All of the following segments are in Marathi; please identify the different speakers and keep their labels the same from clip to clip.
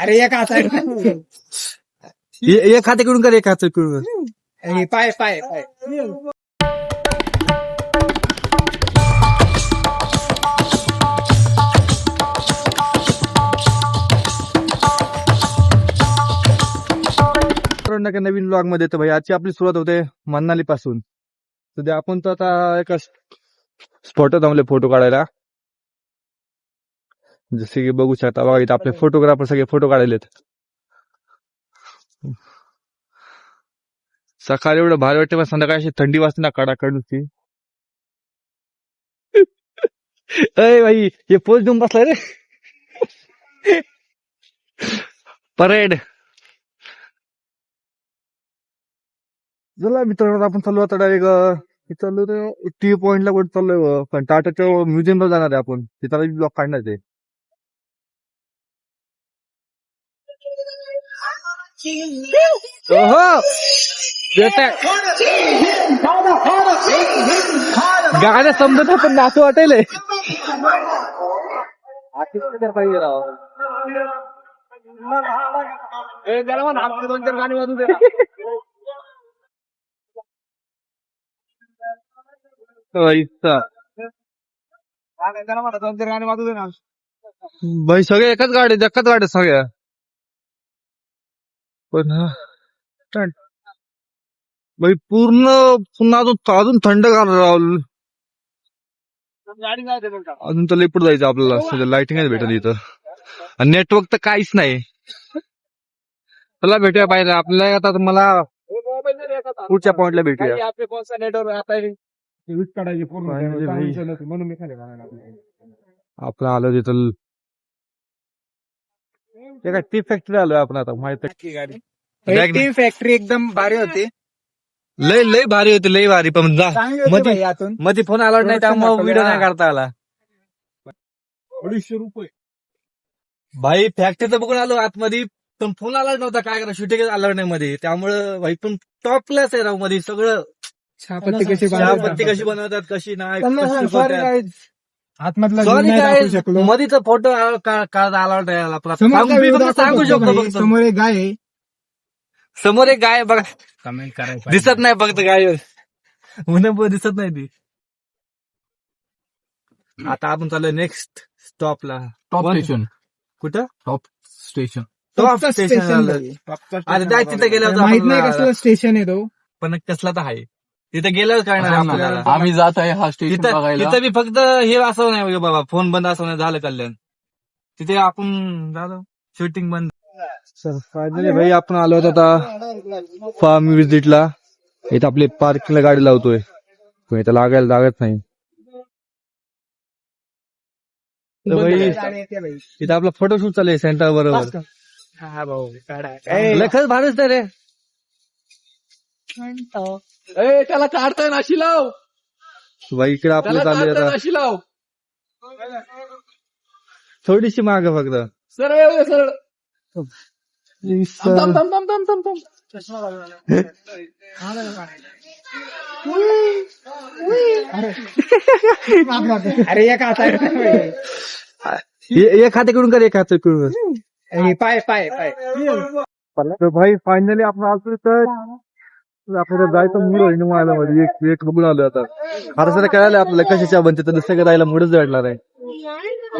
Speaker 1: अरे एक हात
Speaker 2: एक हाताकडून कर एक हाताकडून
Speaker 1: पाय पाय पाय.
Speaker 2: नवीन ब्लॉगमध्ये तर भाई आजची आपली सुरुवात होते मनाली पासून सध्या आपण तर आता एका स्पॉट थांबले फोटो काढायला. जसे की बघू शकता बघा इथे आपले फोटोग्राफर सगळे फोटो काढायलेत. सकाळी एवढं भारी वाटते पण संध्याकाळी अशी थंडी वाजते ना कडाकड नुसती. अय भाई हे पोच देऊन बसलाय रे. परेड. चला मित्रांनो आपण चालू आता डायरेक्ट चाललो तर टी पॉइंटला कुठे चाललोय पण टाटाच्या म्युझियमला जाणार आहे आपण. तिथला ब्लॉक काढणार आहे गाणं समजत पण नाचू वाटेल पाहिजे राव दोन चार गाणी वाजू दे भाई सगळे एकच गाडी एकच गाड्या सगळ्या. पण भाई पूर्ण पुन्हा अजून अजून थंड राहुल अजून तर लेपूट जायचं आपल्याला सध्या लाइटिंगच भेटत इथं. आणि नेटवर्क तर काहीच नाही. चला भेटूया पाहिजे आपल्याला आता मला पुढच्या पॉइंटला भेटूया.
Speaker 1: नेटवर्क आता आहे? ते वीज काढायची पूर्ण म्हणून मी खाली घालायला लागलो.
Speaker 2: आपलं आलं तिथं ते काय टी फॅक्टरी आलोय आपण आता माहीत Bag
Speaker 1: टी फॅक्टरी एकदम भारी होती.
Speaker 2: लय लय भारी होती लय भारी. पण जा.
Speaker 1: चांगली होती
Speaker 2: मध्ये- फोन आला नाही त्यामुळे व्हिडिओ नाही. काढता आला.
Speaker 1: अडीचशे रुपये.
Speaker 2: भाई फॅक्टरी तर बघून आलो आतमध्ये पण फोन आला नव्हता. काय करा शूटिंग आलं नाही मध्ये त्यामुळं भाई पण टॉप क्लास आहे रावमध्ये सगळं
Speaker 1: चहापत्ती कशी
Speaker 2: चहापत्ती कशी बनवतात कशी नाही
Speaker 1: सॉरी. काय आतमधला शकलो.
Speaker 2: मधीच फोटो काढता आला होता याला. आपला.
Speaker 1: समोर
Speaker 2: सांगू-
Speaker 1: शकतो समोर एक गाय आहे.
Speaker 2: समोर एक गाय बघा.
Speaker 1: कमेंट करायचं
Speaker 2: दिसत नाही फक्त गाय पण दिसत नाही ती. आता आपण चाललोय नेक्स्ट स्टॉपला
Speaker 1: टॉप स्टेशन
Speaker 2: कुठं?
Speaker 1: टॉप स्टेशन
Speaker 2: टॉप स्टेशन अरे जाय तिथे गेल्यावर तर
Speaker 1: माहीत नाही कसलं स्टेशन आहे तो.
Speaker 2: पण कसला तर आहे. तिथे गेल्यावर काय आपल्याला.
Speaker 3: आम्ही जात आहे हा स्टेशन
Speaker 2: तिथं
Speaker 3: बघायला.
Speaker 2: तिथं बी फक्त हे असं नाही बघा बाबा फोन बंद असं नाही झालं कल्याण. तिथे आपण झालं शूटिंग बंद. फायनली भाई आपण आलो होतो आता फार्म विजिटला इथं आपली पार्किंगला गाडी लावतोय. पण इथं लागायला लागत नाही. तर भाई इथं आपला फोटोशूट चालू आहे सेंटर बरोबर.
Speaker 1: हा भाऊ काढा.
Speaker 2: लखच रे.
Speaker 3: ए त्याला काढताय नाशी लाव.
Speaker 2: भाई इकडे आपलं
Speaker 3: त्याला
Speaker 2: चालू आहे आता.
Speaker 3: नाशी लाव.
Speaker 2: थोडीशी माग फक्त.
Speaker 3: सरळ ये, सरळ. थांब थांब थांब थांब थांब थांब
Speaker 1: अरे एक हात
Speaker 2: ए- एक हाताकडून कर एक हाताकडून
Speaker 1: पाय पाय पाय.
Speaker 2: तर भाई फायनली आपण आलो तर आपल्याला जायचं मूड होईल निवायला मध्ये एक एक बघून आलो आता. आता सध्या कळालं आपल्याला कशाच्या बनते तर दुसऱ्या जायला मूडच भेटणार आहे.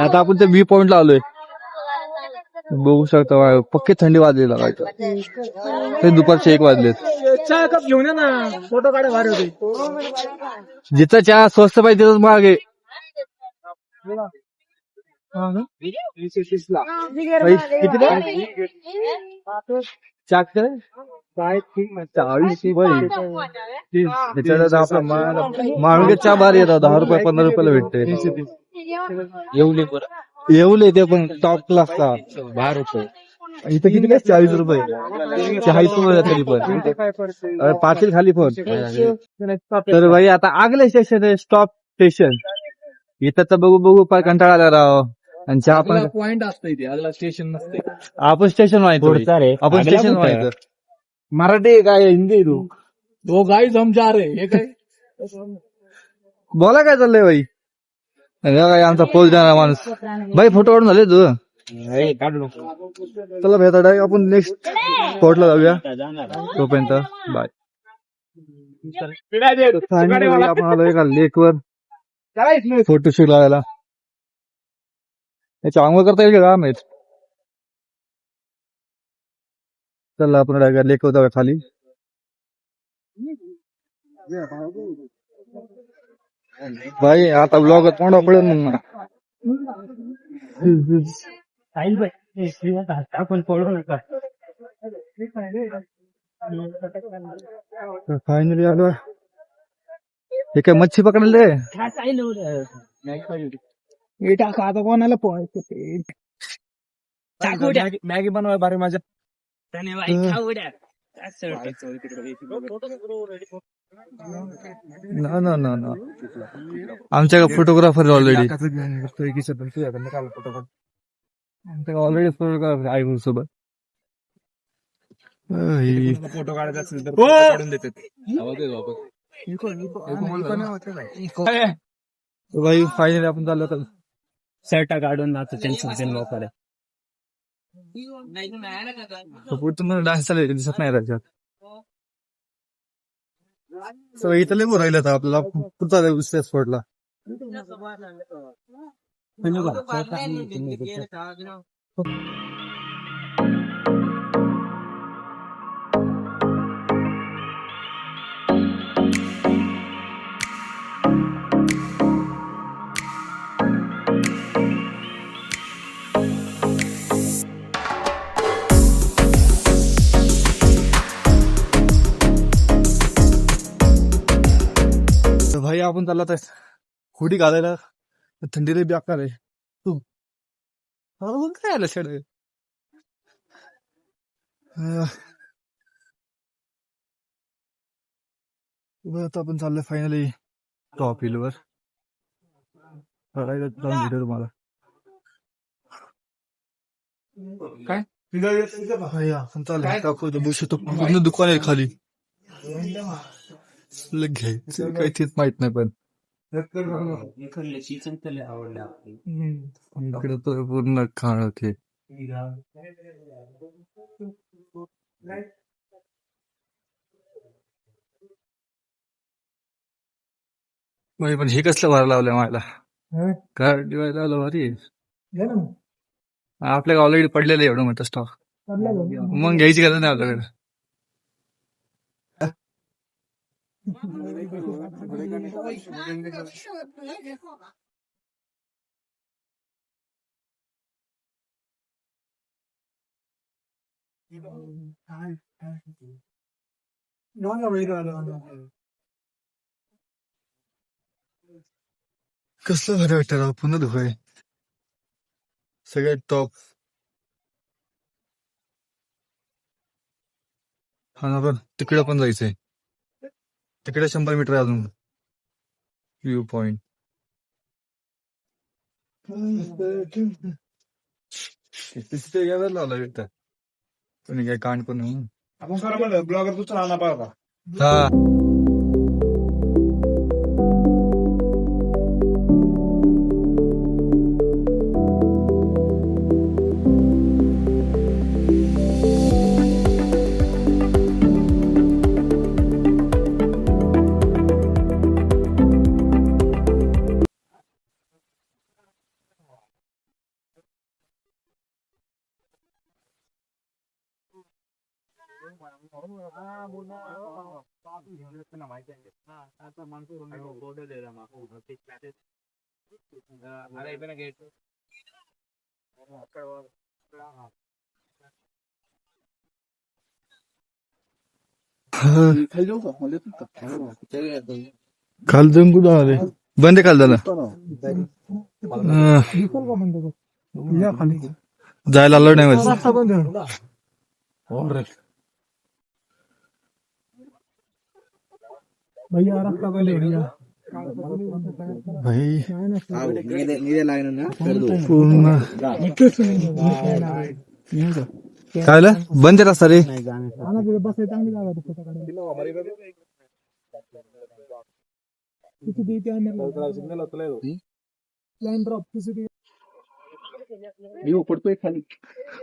Speaker 2: आता आपण ते व्ह्यू पॉइंटला आलोय. बघू शकता पक्की थंडी वाजलेला ते दुपारचे एक वाजलेत.
Speaker 1: चहा कप घेऊन ये ना. फोटो काढा भारी होते.
Speaker 2: जिथं चहा स्वस्त पाहिजे तिथंच मागे. कितीला? चहा? चाळीस रुपये. त्याच्यात आता आपला मा- माळुंगे चहा भारी येतात दहा रुपये पंधरा रुपयाला भेटते येऊले येऊले ते पण टॉप क्लासचा
Speaker 1: बारा रुपये
Speaker 2: इथं किती काय? चाळीस रुपये. चाळीस रुपये तरी पण. अरे पाटील खाली पण तर भाई आता आगले स्टेशन आहे स्टॉप स्टेशन इथं तर बघू बघू पार कंटाळा आला राव. आणि चहा पण
Speaker 3: पॉइंट असतं इथे स्टेशन नसते
Speaker 2: आपण स्टेशन व्हायचं आपण स्टेशन व्हायचं मराठी काय हिंदी तू.
Speaker 3: तो गाईज हम जा रे हे काय?
Speaker 2: बोला काय चाललंय बाई? अरे काय आमचा पोच देणारा माणूस. बाई फोटो काढून झाले तू? चला भेटा डायरेक्ट आपण नेक्स्ट स्पॉटला जाऊया. तोपर्यंत बाय आपण आलो एका लेक वर फोटोशूट लावायला. याची आंघोळ करता येईल का? माहीत चला आपण लेक वर जाऊया खाली. भाई आता ब्लॉग तोंडा पडेल मग मला.
Speaker 1: आपण पडू नका.
Speaker 2: फायनली आलो हे काय मच्छी पकडायला रे
Speaker 1: टाका आता कोणाला पोहायचं मॅगी बनवाय बारे माझ्या
Speaker 2: ना ना ना ना. आमच्या फोटोग्राफर ऑलरेडी ऑलरेडी फोटोग्राफर आहे सोबत.
Speaker 1: फोटो काढायचा असेल तर काढून देतात.
Speaker 2: भाई फायनली आपण चाललो
Speaker 1: शर्टा काढून आता त्यांचं लोकांना
Speaker 2: पुढचं डान्स चालू दिसत नाही त्याच्यात. सो इथं लय बोर राहिलं आपल्याला पुढचा दुसऱ्या स्पॉटला तर आपण चालला तर हुडी घालायला थंडीला बेकार आहे. तू. मग काय आलं शेड? आता आपण चाललोय फायनली टॉप हिल वर. भेटू तुम्हाला. काय? आपण चाललोय. दाखवतो बसू तो पूर्ण दुकान आहे खाली. लग घ्यायचं? काही तेच माहीत नाही पण. इकडे तर पूर्ण खाण होते पण हे कसलं भार लावलंय मला कार डिवायड लावलं भारी. आहे. आपल्याला ऑलरेडी पडलेलं एवढं मोठं स्टॉक मग घ्यायची गरज नाही आपल्याकडे. कसलं भारी वाटतं राव पुन्हा धुवाय. सगळ्यात टॉप हा ना पण तिकडं पण जायचंय. तिकडे शंभर मीटर आहे अजून. व्ह्यू पॉइंट तिथे घ्यायला लावला भेटत कोणी काय कांड पण नाही.
Speaker 1: आपण खरं म्हणलं ब्लॉगर दुसरा आणा पाहिजे
Speaker 2: हा। काल जाऊन कुठं आले बंद आहे काल झालं जायला आलो नाही माझं भाई। पूर्ण। काय? बंद रस्ता रे
Speaker 1: लाईन ड्रॉप
Speaker 3: मी पडतोय खाली।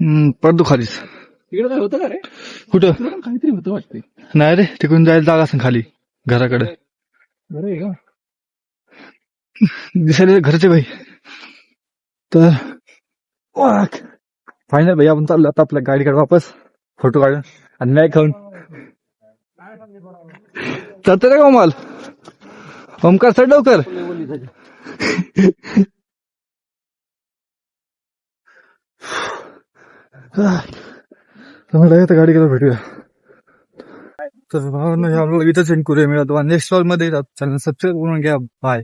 Speaker 2: हम्म, पडतो खालीच
Speaker 3: तिकडे काय होतं का रे।
Speaker 2: कुठं
Speaker 3: काहीतरी होतं वाटते
Speaker 2: नाही रे तिकडून जायला जागा असेल खाली। घराकडे.
Speaker 3: आहे. का?
Speaker 2: दिसायला घरचे भाई तर फायनल भाई आपण चाललो आता आपल्या गाडीकडे वापस. फोटो काढून आणि नाही खाऊन. चालतं रे कमाल ओमकार सर लवकर. आता गाडीकडे भेटूया. तर भावांनो, हे आपल्याला इथं सेंड करूया. मिळतो नेक्स्ट स्टॉलमध्ये चॅनल सबस्क्राईब करून घ्या. बाय